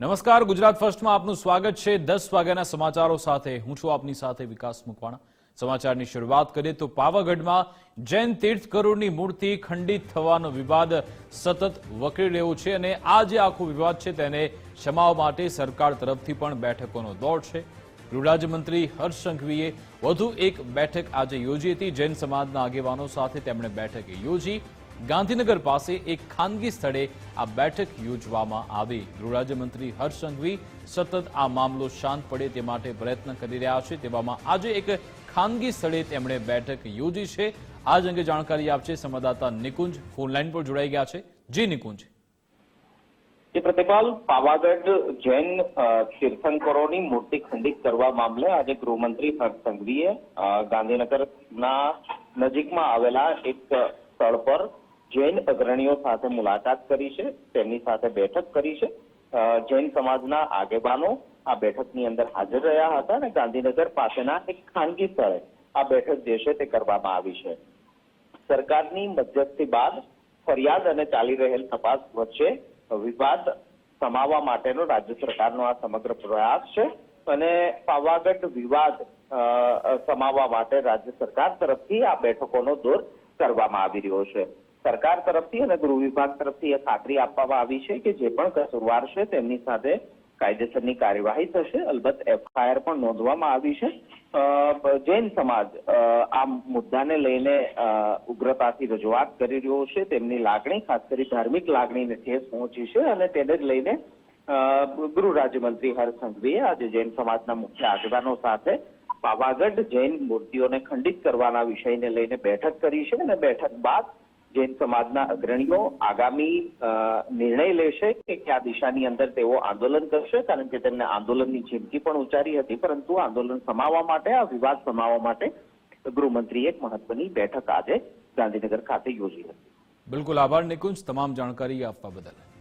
નમસ્કાર, ગુજરાત ફર્સ્ટમાં આપનું સ્વાગત છે. દસ વાગ્યાના સમાચારો સાથે હું છું આપની સાથે વિકાસ મુકવાણા. સમાચારની શરૂઆત કરીએ તો પાવાગઢમાં જૈન તીર્થ કરોડની મૂર્તિ ખંડિત થવાનો વિવાદ સતત વકરી રહ્યો છે અને આ જે આખો વિવાદ છે તેને ક્ષમાવવા માટે સરકાર તરફથી પણ બેઠકોનો દોર છે. ગૃહરાજ્યમંત્રી હર્ષ સંઘવીએ વધુ એક બેઠક આજે યોજી હતી. જૈન સમાજના આગેવાનો સાથે તેમણે બેઠક યોજી. ગાંધીનગર પાસે એક ખાનગી સ્થળે આ બેઠક યોજવામાં આવી. ગૃહરાજ્યમંત્રી હર્ષ સંઘવી સતત આ મામલો શાંત પડે તે માટે પ્રયત્ન કરી રહ્યા છે. તેવામાં આજે એક ખાનગી સ્થળે તેમણે બેઠક યોજી છે. આજ અંગે જાણકારી આપશે સંવાદદાતા નિકુંજ. ફોનલાઈન પર જોડાઈ ગયા છે. જી નિકુંજ. પ્રતિપાલ, પાવાગઢ જૈન તીર્થંકરોની મૂર્તિ ખંડિત કરવા મામલે આજે ગૃહમંત્રી હર્ષ સંઘવીએ ગાંધીનગરના નજીકમાં આવેલા એક સ્થળ પર જૈન અગ્રણીઓ સાથે મુલાકાત કરી છે, તેમની સાથે બેઠક કરી છે. જૈન સમાજના આગેવાનો આ બેઠકની અંદર હાજર રહ્યા હતા અને ગાંધીનગર પાસેના એક ખાનગી સ્થળે આ બેઠક જે છે તે કરવામાં આવી છે. સરકારની મધ્યસ્થી બાદ ફરિયાદ અને ચાલી રહેલ તપાસ વચ્ચે વિવાદ સમાવવા માટેનો રાજ્ય સરકારનો આ સમગ્ર પ્રયાસ છે અને પાવાગઢ વિવાદ સમાવવા માટે રાજ્ય સરકાર તરફથી આ બેઠકોનો દોર કરવામાં આવી રહ્યો છે. સરકાર તરફથી અને ગૃહ વિભાગ તરફથી એ ખાતરી આપવામાં આવી છે કે જે પણ કસૂરવાર છે તેમની સાથે કાયદેસરની કાર્યવાહી થશે. અલબત્ત એફઆઈઆર પણ નોંધવામાં આવી છે. જૈન સમાજ આ મુદ્દાને લઈને ઉગ્રતાથી રજૂઆત કરી રહ્યો છે. તેમની લાગણી, ખાસ કરી ધાર્મિક લાગણીને ઠેસ પહોંચી છે અને તેને જ લઈને ગૃહ રાજ્યમંત્રી હર્ષ સંઘવીએ આજે જૈન સમાજના મુખ્ય આગેવાનો સાથે પાવાગઢ જૈન મૂર્તિઓને ખંડિત કરવાના વિષયને લઈને બેઠક કરી છે અને બેઠક બાદ જૈન સમાજના અગ્રણીઓ આગામી નિર્ણય લેશે કે આ દિશાની અંદર તેઓ આંદોલન કરશે, કારણ કે તેમને આંદોલનની ચીમકી પણ ઉચ્ચારી હતી, પરંતુ આંદોલન સમાવવા માટે, આ વિવાદ સમાવવા માટે ગૃહમંત્રીએ એક મહત્વની બેઠક આજે ગાંધીનગર ખાતે યોજી હતી. બિલકુલ આભાર નિકુંજ, તમામ જાણકારી આપવા બદલ.